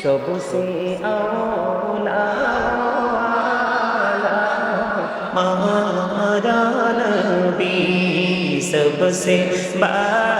সবসে মারা নবী সবসে বা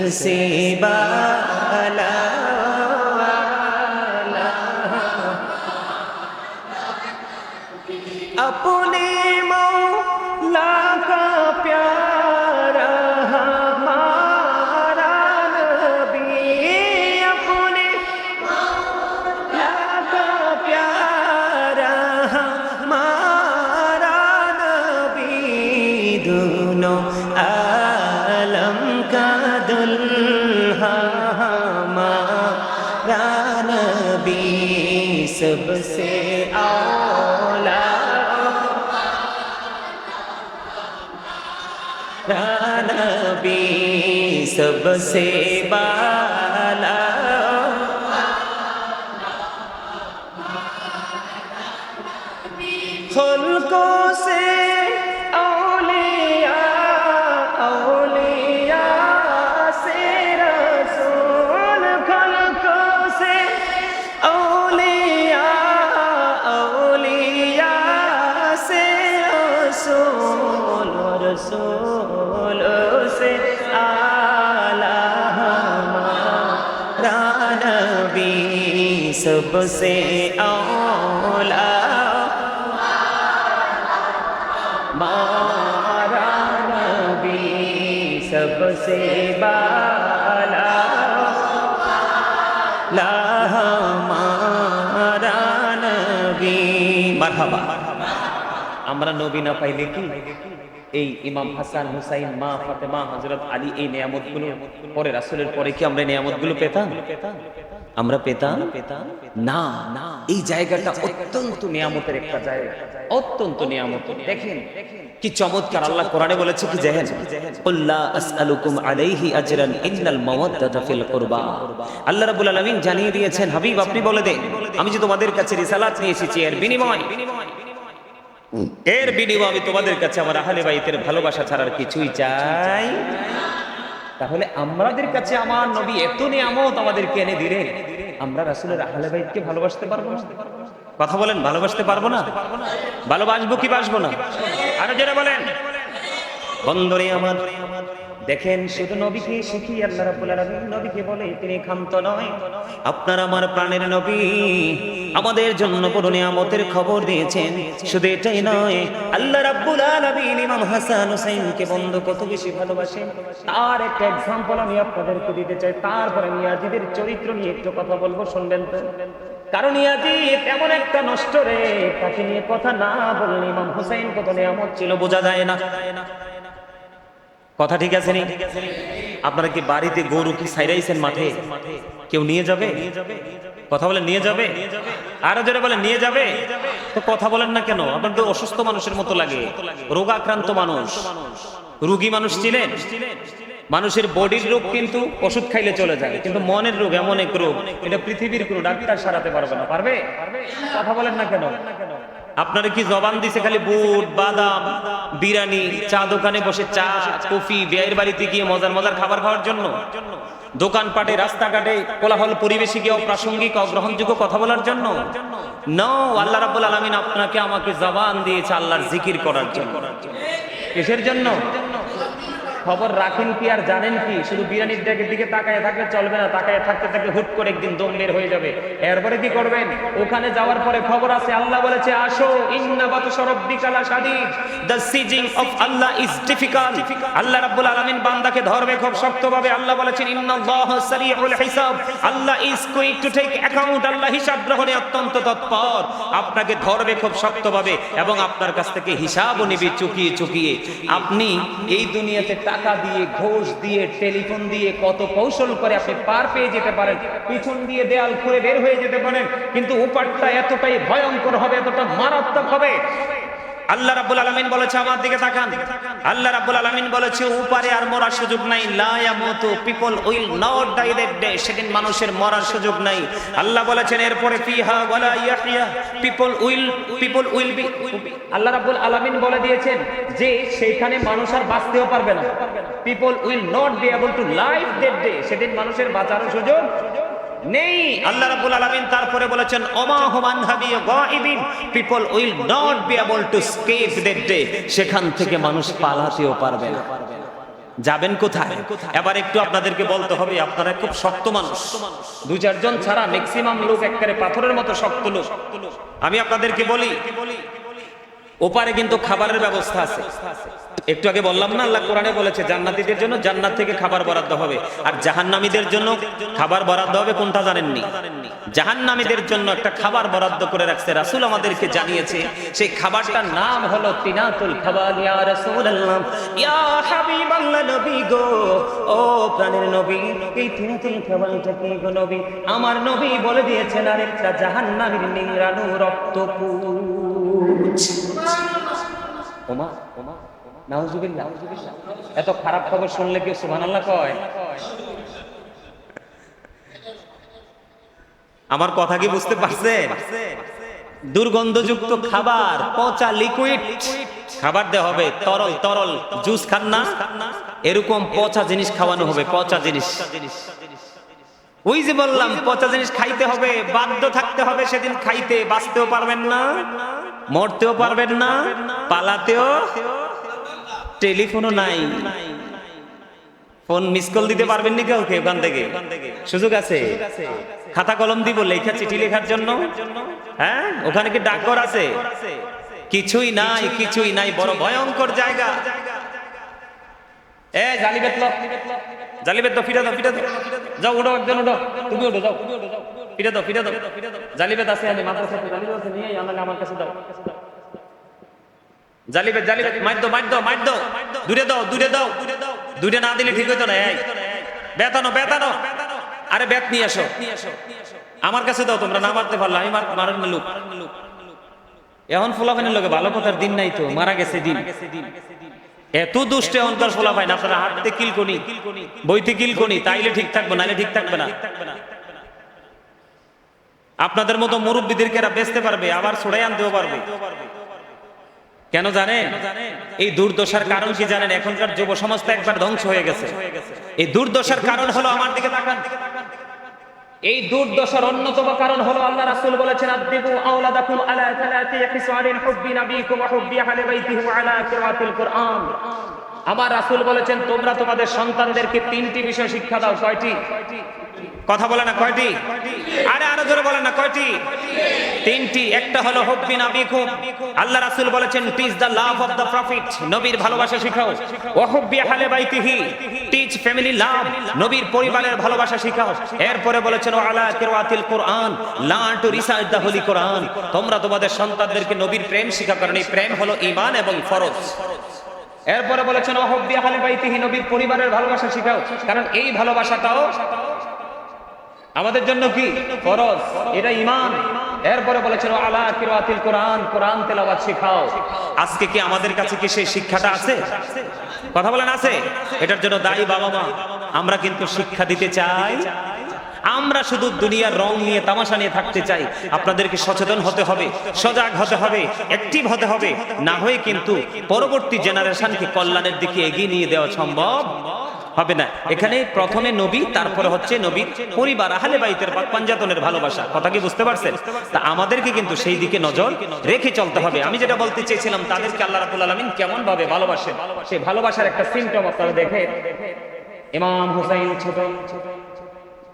सबसे बाला वाला अपने सबसे औला नबी सबसे बाला खुलकों से সে আওলা মারা নবী সবসে বালা লাহ মারা নবী মারহাবা আমরা নবী না পাইলে কি এই ইমাম হাসান হুসাইন, মা ফাতেমা হজরত আলী এই নিয়ামতগুলো পরে রাসুলের পরে কি আমরা নিয়ামতগুলো পেতাম? আমরা পেতাম? না। না এই জায়গাটা অত্যন্ত নিয়ামতের একটা জায়গা। অত্যন্ত নিয়ামত। দেখেন, কি চমৎকার আল্লাহ কোরআনে বলেছে কি জেহেন কুল্লা আসআলুকুম আলাইহি আজরান, ইন্নাল মাওয়াদ্দাতা ফিল কুরবা। আল্লাহ রাব্বুল আলামিন জানিয়ে দিয়েছেন, হাবিব, আপনি বলে দেন, আমি যে তোমাদের কাছে রিসালাত নিয়ে এসেছি, এর বিনিময়। এর বিনিময় আমি তোমাদের কাছে আমার আহলে বাইতের ভালোবাসা ছাড়ার কিছুই চাই তাহলে আমাদের কাছে আমার নবী এত নিয়ামত আমাদেরকে এনে দিলেন, আমরা রাসূলের আহলে বাইতকে ভালোবাসতে পারব না। কথা বলেন, ভালোবাসতে পারব না? ভালোবাসবো কি বাসবো না? আরও যারা বলেন। বন্দরে আমার, দেখেন শুধু নবীকে শিখি আল্লাহ রাব্বুল আলামিন নবীকে বলে, তিনি ক্ষান্ত নয়। আপনার আমার প্রাণের নবী। আমাদের জন্য বড় নিয়ামতের খবর দিয়েছেন। শুধু এটাই নয়, আল্লাহ রাব্বুল আলামিন ইমাম হাসান হুসাইনকে বন্ধু কত বেশি ভালোবাসেন। তার একটা এক্সাম্পল আমি আপনাদেরকে দিতে চাই। তারপরে মিয়াজিদের চরিত্র নিয়ে একটু কথা বলব, শুনবেন তো? কারণ ইয়াজিদ এমন একটা নষ্ট রে, তাকে নিয়ে কথা না বললে ইমাম হুসাইন কত নিয়ামত ছিল, বোঝা যায় না। কথা ঠিক আছে নি? আপনারা কি বাড়িতে গরু কি সাইরাইছেন মাঠে? কেউ নিয়ে যাবে? কথা বলে নিয়ে যাবে? আরও যারা বলে নিয়ে যাবে? তো কথা বলেন না কেন? আপনাদের অসুস্থ মানুষের মতো লাগে। রোগাক্রান্ত মানুষ। রুগী মানুষ ছিলেন। মানুষের বডির রোগ কিন্তু ওষুধ খাইলে চলে যায়। কিন্তু মনের রোগ এমন এক রোগ, এটা পৃথিবীর কোনো ডাক্তার সারাতে পারবে না। পারবে? কথা বলেন না কেন? আপনারা কি জবান দিছে খালি বুট, বাদাম, বিরিয়ানি, চা দোকানে বসে চা, কফি, বিয়ের বাড়িতে গিয়ে মজার মজার খাবার খাওয়ার জন্য? দোকানপাটে, রাস্তাঘাটে কোলাহল পরিবেশে গিয়ে অপ্রাসঙ্গিক, অগ্রহণযোগ্য কথা বলার জন্য? নো আল্লাহ রাব্বুল আলামিন আপনাকে আমাকে জবান দিয়েছে আল্লাহর জিকির করার জন্য। কিসের জন্য? খবর রাখেন কি আর জানেন কি? শুধু বিরিয়ানির দিকে দিকে তাকায় থাকলে চলবে না, তাকায় থাকতে থাকতে হুট করে একদিন দম বের হয়ে যাবে। এরপরে কি করবেন? ওখানে যাওয়ার পরে খবর আছে, আল্লাহ বলেছে, আসো, ইন্না বাতশা রাব্বিকা লাশাদীদ the seizing of Allah is difficult Allah রাব্বুল আলামিন বান্দাকে ধরবে খুব শক্তভাবে। আল্লাহ বলেছেন, ইন্নাল্লাহ সারিউল হিসাব। Allah is quick to take account Allah হিসাব গ্রহণে অত্যন্ত তৎপর। আপনাকে ধরবে খুব শক্তভাবে এবং আপনার কাছ থেকে হিসাবও নেবে চুকিয়ে চুকিয়ে। আপনি এই দুনিয়াতে টাকা দিয়ে, ঘোষ দিয়ে, টেলিফোন দিয়ে কত কৌশল করে আপনি পার পেয়ে যেতে পারেন। পিছন দিয়ে দেয়াল খুঁড়ে বের হয়ে যেতে পারেন। কিন্তু উপারটা এতটাই ভয়ঙ্কর হবে, এতটা মারাত্মক হবে। আল্লাহ রাব্বুল আলামিন বলেছে আমার দিকে তাকান। আল্লাহ রাব্বুল আলামিন বলেছে, উপারে আর মরার সুযোগ নাই। লা ইয়ামুতু people will not die that day. সেদিন মানুষের মরার সুযোগ নাই। আল্লাহ বলেছেন, এরপরে ফিহা ওয়ালা ইয়াহইয়া people will people will be আল্লাহ রাব্বুল আলামিন বলে দিয়েছেন যে, সেইখানে মানুষ আর বাঁচতেও পারবে না। People will not be able to live that day. সেদিন মানুষের বাঁচার সুযোগ নেই। আল্লাহ রাব্বুল আলামিন তারপরে বলেছেন ওমা হুমান হাবি গাইবিন people will not be able to escape that day সেখান থেকে মানুষ পালাতেও পারবে না। যাবেন কোথায়? এবার একটু আপনাদেরকে বলতে হবে, আপনারা খুব শক্ত মানুষ। দু চারজন ছাড়া ম্যাক্সিমাম লোক একবারে পাথরের মতো শক্ত লোক। আমি আপনাদেরকে বলি, ওপারে কিন্তু খাবারের ব্যবস্থা আছে। একটু আগে বললাম না আল্লাহ কোরআনে বলেছে জান্নাতীদের জন্য জান্নাত থেকে খাবার বরাদ্দ হবে। আর জাহান্নামীদের জন্য খাবার বরাদ্দ হবে কোনটা জানেননি? জাহান্নামীদের জন্য একটা খাবার বরাদ্দ করে রাখছে রাসূল আমাদেরকে জানিয়েছে সেই খাবারটার নাম হলো তিনাতুল খাবার। ইয়া রাসূলুল্লাহ ইয়া হাবিবাল্লাহ নবী গো ও প্রাণের নবী এই তিনাতুল খাবারটা কি গো নবী? আমার নবী বলে দিয়েছেন আরেকটা জাহান্নামীর নিংরানো রক্তপুঞ্জ ওমা ওমা। নাউজুবিল্লাহ। এত খারাপ খবর শুনলে কেউ সুবহানাল্লাহ কয়? আমার কথা কি বুঝতে পারছেন দুর্গন্ধযুক্ত খাবার, পচা লিকুইড খাবার দেওয়া হবে, তরল তরল জুস খান না। এরকম পচা জিনিস খাওয়ানো হবে, পচা জিনিস। ওই যে বললাম, পচা জিনিস খাইতে হবে, বাধ্য থাকতে হবে সেদিন খাইতে, বাঁচতেও পারবেন না, মরতেও পারবেন না, পালাতেও টেলিফোনও নাই। ফোন মিস কল দিতে পারবেন নি কাউকে ওখান থেকে? সুযোগ আছে? খাতা কলম দিব, লেখা চিঠি লেখার জন্য? হ্যাঁ? ওখানে কি ডাকঘর আছে? কিছুই নাই কিছুই নাই, বড় ভয়ঙ্কর জায়গা। এ জালিবেত জালিবেত ফিরে দাও ফিরে দাও। যাও, উঠো একজন, উঠো। তুমি উঠো, যাও। ফিরে দাও ফিরে দাও। জালিবেত আছে আমি মাদ্রাসাতে জালিবেত আছে নিয়ে আমার কাছে দাও। জালিবেত জালিবেত মার দাও মার দাও মার দাও দূরে দাও দূরে দাও। দূরে না দিলে ঠিক হইতো না বেতানো বেতানো। আরে বেত নিয়ে আসো আমার কাছে দাও, তোমরা না মারতে পারল, আমি মার মারেন লোক। এখন লোকে ভালো কথার দিন নাই তো, মারা গেছে দিন। এত দুষ্ট অন্তর ফোলা না, আপনারা হাঁটতে কিলকনি বইতে কিলকনি তাইলে ঠিক থাকবে, নাইলে ঠিক থাকবে না। আপনাদের মতো মুরব্বীদেরকে এরা বেচতে পারবে, আবার ছড়াই আনতেও পারবে। কেন জানেন? এই দুর্দশার কারণ কি জানেন? এখনকার যুব সমাজ তো একবার ধ্বংস হয়ে গেছে। এই দুর্দশার কারণ হলো আমার দিকে তাকান। এই দুর্দশার অন্যতম কারণ হলো আল্লাহ রাসূল বলেছেন আদিবু আওলাদাকুম আলা থালাতি খিসারিন হুব্বি নাবিকুম ওয়া হুব্বি আহলি বাইতিহি ওয়া আলা কিরাতিল কুরআন। আমার রাসূল বলেছেন, তোমরা তোমাদের সন্তানদেরকে তিনটি বিষয় শিক্ষা দাও। কয়টি? কথা বলে না কয়টি? আরে আরও জোরে বলে না, কয়টি? তিনটি, একটা হলো হুব্বি নাবিকুম আল্লাহ রাসূল বলেছেন teach the love of the prophet নবীর ভালোবাসা শিখাও। ওয়া হুব্বি আহলি বাইতিহি। টিচ ফ্যামিলি লাভ নবীর পরিবারের ভালোবাসা শিখাও। এরপরে বলেছেন, ওয়া আলা কিরাতিল কুরআন। Learn to recite the holy Quran তোমরা তোমাদের সন্তানদেরকে নবীর প্রেম শিক্ষা কারণ এই প্রেম হলো ঈমান এবং ফরজ। এরপরে বলেছেন অহব্বি আহলে বাইতিহি। নবীর পরিবারের ভালোবাসা শিখাও। কারণ এই ভালোবাসাটাও আমাদের জন্য কি? ফরজ। এটা ইমান এরপরে বলেছেন আলা কিরাতিল কোরআন। কোরআন তেলাওয়াত শিখাও। আজকে কি আমাদের কাছে কি সেই শিক্ষাটা আছে? কথা বলেন, আছে? এটার জন্য দায়ী বাবা মা। আমরা কিন্তু শিক্ষা দিতে চাই। আমরা শুধু দুনিয়ার রং নিয়ে, তামাশা নিয়ে থাকতে চাই। আপনাদেরকে সচেতন হতে হবে, সজাগ হতে হবে অ্যাক্টিভ হতে হবে। না হয়ে কিন্তু পরবর্তী জেনারেশনকে কল্যাণের দিকে এগিয়ে নিয়ে দেওয়া সম্ভব হবে না। এখানে প্রথমে নবী, তারপরে হচ্ছে নবীর পরিবার, আহলে বাইতের পাঞ্জাতনের ভালোবাসা। কথা কি বুঝতে পারছেন? তা আমাদেরকে কিন্তু সেই দিকে নজর রেখে চলতে হবে। আমি যেটা বলতে চেয়েছিলাম, তাদেরকে আল্লাহ রাব্বুল আলামিন কেমন ভাবে ভালোবাসেন? সেই ভালোবাসার একটা সিমটম আপনারা দেখে ইমাম হুসাইন ছোট,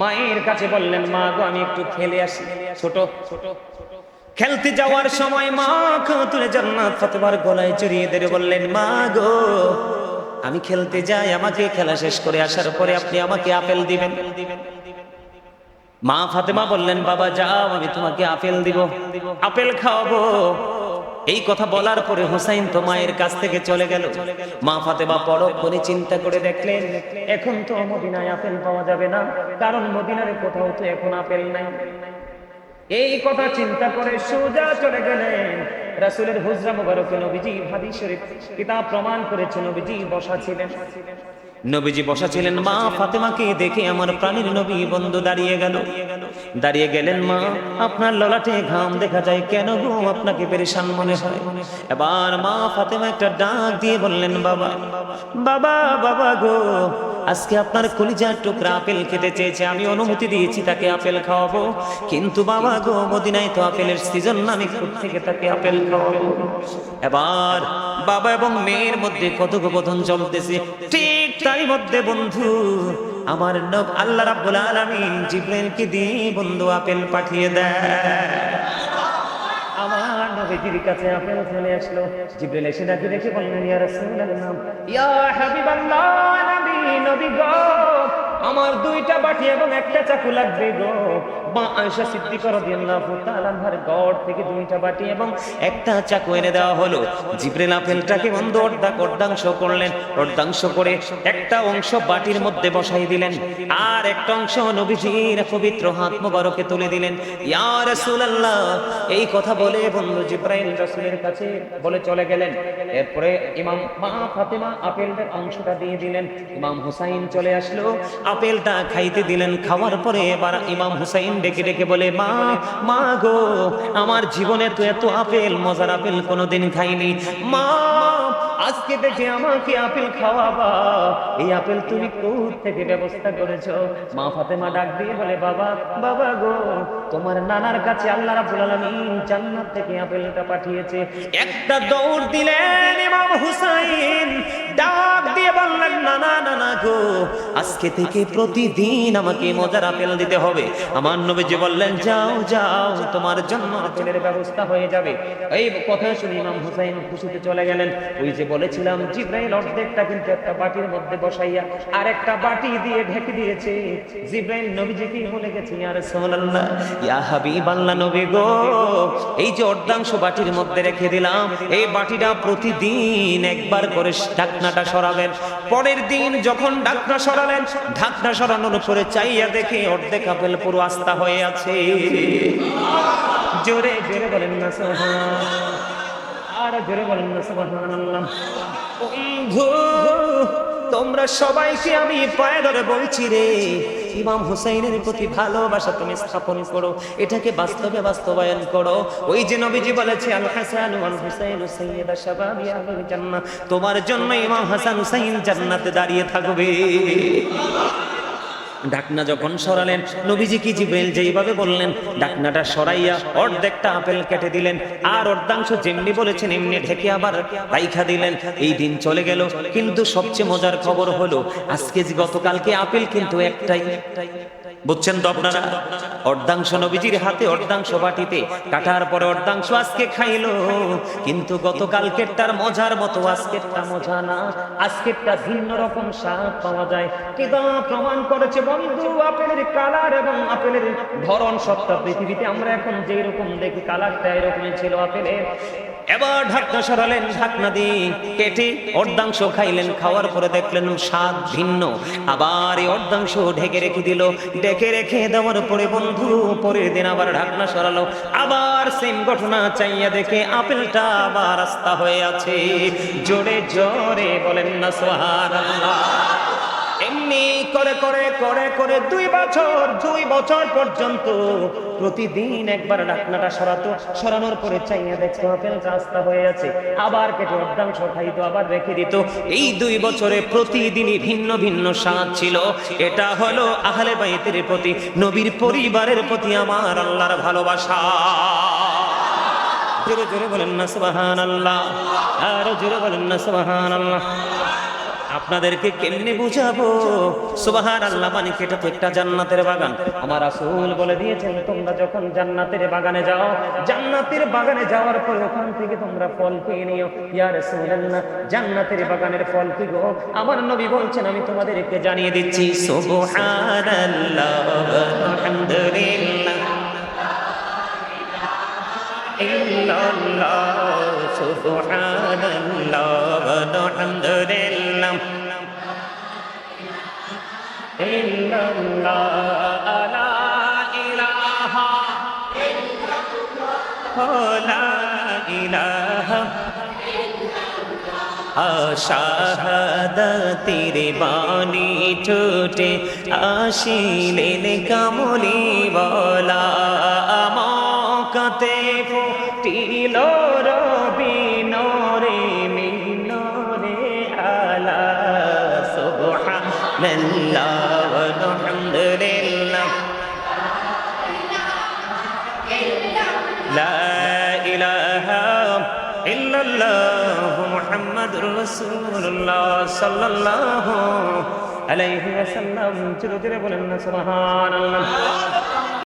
মায়ের কাছে বললেন, মা গো, আমি একটু খেলে আসি। ছোট ছোট খেলতে যাওয়ার সময় মা তুলে জান্নাত ফাতেমার গলায় জড়িয়ে ধরে বললেন, মা গো আমি খেলতে যাই, আমাকে খেলা শেষ করে আসার পরে আপনি আমাকে আপেল দিবেন। মা ফাতেমা বললেন, বাবা, যাও, আমি তোমাকে আপেল দিব, আপেল খাওয়াবো। এই কথা বলার পরে হোসাইন তো মায়ের কাছ থেকে চলে গেল। মা ফাতেমা পরক করে চিন্তা করে দেখলেন, এখন তো মদিনায় আপেল পাওয়া যাবে না, কারণ মদিনার কোথাও তো এখন আপেল নাই। এই কথা চিন্তা করে সোজা চলে গেলেন। রাসূলের হুজরা মুবারকে নবীজি হাদিস শরীফ কিতাব প্রমাণ করেছে নবীজি বসা ছিলেন। নবীজি বসা ছিলেন মা, ফাতেমাকে দেখে আমার প্রাণীর নবী বন্ধু দাঁড়িয়ে গেল। দাঁড়িয়ে গেলেন, মা, আপনার ললাটে ঘাম দেখা যায় কেন গো? আপনাকে পেরেশান মনে হয়। এবার মা ফাতেমা একটা ডাক দিয়ে বললেন, বাবা বাবা বাবা গো, আজকে আপনার কলিজার টুকরা আপেল খেতে চেয়েছে। আমি অনুমতি দিয়েছি তাকে আপেল খাওয়াবো। কিন্তু বাবা গো, মদিনায় তো আপেলের সিজন না, আমি থেকে তাকে আপেল খাওয়াবো। এবার বাবা এবং মেয়ের মধ্যে কত কথোপকথন চলতেছে। ঠিক তারই মধ্যে বন্ধু, আমার নব আল্লাহ রাব্বুল আলামিন জিব্রাইলকে দিয়ে বন্ধু আপেল পাঠিয়ে দেয়। আমার আপেল আসলো। ইয়া আমার দুইটা বাটি এবং একটা চাকু লাগবে গো। মা থেকে দুইটা বাটি এবং একটা এনে দেওয়া হলো। আপেলটাকে করলেন। করে একটা অংশ বাটির মধ্যে বসাই দিলেন। আর একটা অংশ পবিত্র হাত মোবারকে তুলে দিলেন। এই কথা বলে বন্ধু জিব্রাইল রাসূলের কাছে বলে চলে গেলেন। এরপরে ইমাম মা ফাতেমা আপেলটার অংশটা দিয়ে দিলেন। ইমাম হুসাইন চলে আসলো। আপেলটা খাইতে দিলেন। খাওয়ার পরে এবার ইমাম হুসাইন ডেকে ডেকে বলে, মা মা গো, আমার জীবনে তো এত আপেল, মজার আপেল কোনোদিন খাইনি। মা, আজকে দেখে আমাকে আপেল খাওয়াবা। এই আপেল তুমি কোথ থেকে ব্যবস্থা করেছ? মা ফাতেমা ডাক দিয়ে বলে, বাবা বাবা গো, তোমার নানার কাছে আল্লাহ রাব্বুল আলামিন জান্নাত থেকে আপেলটা পাঠিয়েছে। একটা দৌড় দিলেন ইমাম হুসাইন। ডাক দিয়ে বললেন, নানা নানা গো, আজকে থেকে প্রতিদিন আমাকে মজার আপেল দিতে হবে। আমার নবীজি বললেন, যাও যাও, তোমার জন্য আপেলের ব্যবস্থা হয়ে যাবে। এই কথা শুনে ইমাম হুসাইন খুশিতে চলে গেলেন। ওই যে বলেছিলাম, জিব্রাইল অর্ধেকটা কিন্তু একটা বাটির মধ্যে বসাইয়া আর একটা বাটি দিয়ে ঢেকে দিয়েছে। জিব্রাইল নবীজিকে বলে গেছে, ইয়া রাসূলুল্লাহ, ইয়া হাবিবাল্লাহ নবী গো, এই যে অর্ধাংশ বাটির মধ্যে রেখে দিলাম, এই বাটিটা প্রতিদিন একবার করে ঢাকনাটা সরাবেন। পরের দিন যখন ঢাকনা সরালেন, ঢাকনা সরানোর উপরে চাইয়া দেখে অর্ধেক আপেল পুরো আস্থা হয়ে আছে জোরে জোরে বলেন না আর জোরে বলেন না তোমরা সবাইকে আমি পায়ে ধরে বলছি রে। ইমাম হুসাইনের প্রতি ভালোবাসা তুমি স্থাপন করো। এটাকে বাস্তবে বাস্তবায়ন করো। ওই যে নবীজি বলেছে, আল হাসান ওয়াল হুসাইন সাইয়্যিদা শাবাবি আহলিল জান্নাহ। তোমার জন্য ইমাম হাসান হুসাইন জান্নাতে দাঁড়িয়ে থাকবে। ডাকনা যখন সরালেন নবীজি কি জিব্রাইল যেইভাবে বললেন, ডাকনাটা সরাইয়া অর্ধেকটা আপেল কেটে দিলেন, আর অর্ধাংশ যেমনি বলেছেন, এমনি ঢেকে আবার রাইখা দিলেন। এই দিন চলে গেল, কিন্তু সবচেয়ে মজার খবর হলো, আজকে গতকালকে আপেল কিন্তু একটাই। বুঝছেন তো আপনারা? অর্ধাংশ নবীজির হাতে, অর্ধাংশ বাটিতে, কাটার পরে অর্ধাংশ আজকে খাইলো। কিন্তু গতকালকেরটার মজার মতো, আজকেরটা মজা না, আজকেরটা ভিন্ন রকম স্বাদ পাওয়া যায়। কিতাব প্রমাণ করেছে বন্ধু আপেলের কালার এবং আপেলের ধরন সত্তা পৃথিবীতে, আমরা এখন যেই রকম দেখি, কালারটা এরকমই ছিল আপেলের এবার ঢাকনা সরালেন, ঢাকনা দিয়ে কেটে অর্ধাংশ খাইলেন, খাওয়ার পরে দেখলেন স্বাদ ভিন্ন। আবার এই অর্ধাংশ ঢেকে রেখে দিল। ডেকে রেখে দেওয়ার পরে বন্ধু, পরের দিন আবার ঢাকনা সরালো। আবার সেম ঘটনা চাইয়া দেখে আপেলটা আবার রাস্তা হয়ে আছে। জোরে জোরে বলেন না সোহার এমনি এমনি করে করে করে করে দুই বছর দুই বছর পর্যন্ত প্রতিদিন একবার ডাকনাটা সরাতো, সরানোর পরে চাইয়া দেখতো আপেল রাস্তা হয়ে আছে। আবার কেটে অর্ধাংশ খাইতো আবার রেখে দিত। এই দুই বছরে প্রতিদিনই ভিন্ন ভিন্ন স্বাদ ছিল। এটা হলো আহলে বাইতের প্রতি, নবীর পরিবারের প্রতি আমার আল্লাহর ভালোবাসা। জোরে জোরে বলেন না সুবাহান আল্লাহ আরও জোরে বলেন না সুবাহান আল্লাহ আপনাদেরকে কেমনে বুঝাবো? সুবাহান আল্লাহ মানে এটা তো একটা জান্নাতের বাগান। আমার রাসূল বলে দিয়েছেন, তোমরা যখন জান্নাতের বাগানে যাও, জান্নাতের বাগানে যাওয়ার পর ওখান থেকে তোমরা ফল পেয়ে নিও। ইয়া রাসূলুল্লাহ, জান্নাতের বাগানের ফল কি গো? আমার নবী বলছেন, আমি তোমাদেরকে জানিয়ে দিচ্ছি, সুবহানাল্লাহ, আলহামদুলিল্লাহ। subhanallah walhamdulillah illallah আশাহাদাতের বাণী ঠোঁটে আসিলেন কামলি বলা মকাতে ফুটিল মোহাম্মদুর রাসূলুল্লাহ সাল্লাল্লাহু আলাইহি ওয়াসাল্লাম চিরদিনে বলেন না সুবহানাল্লাহ।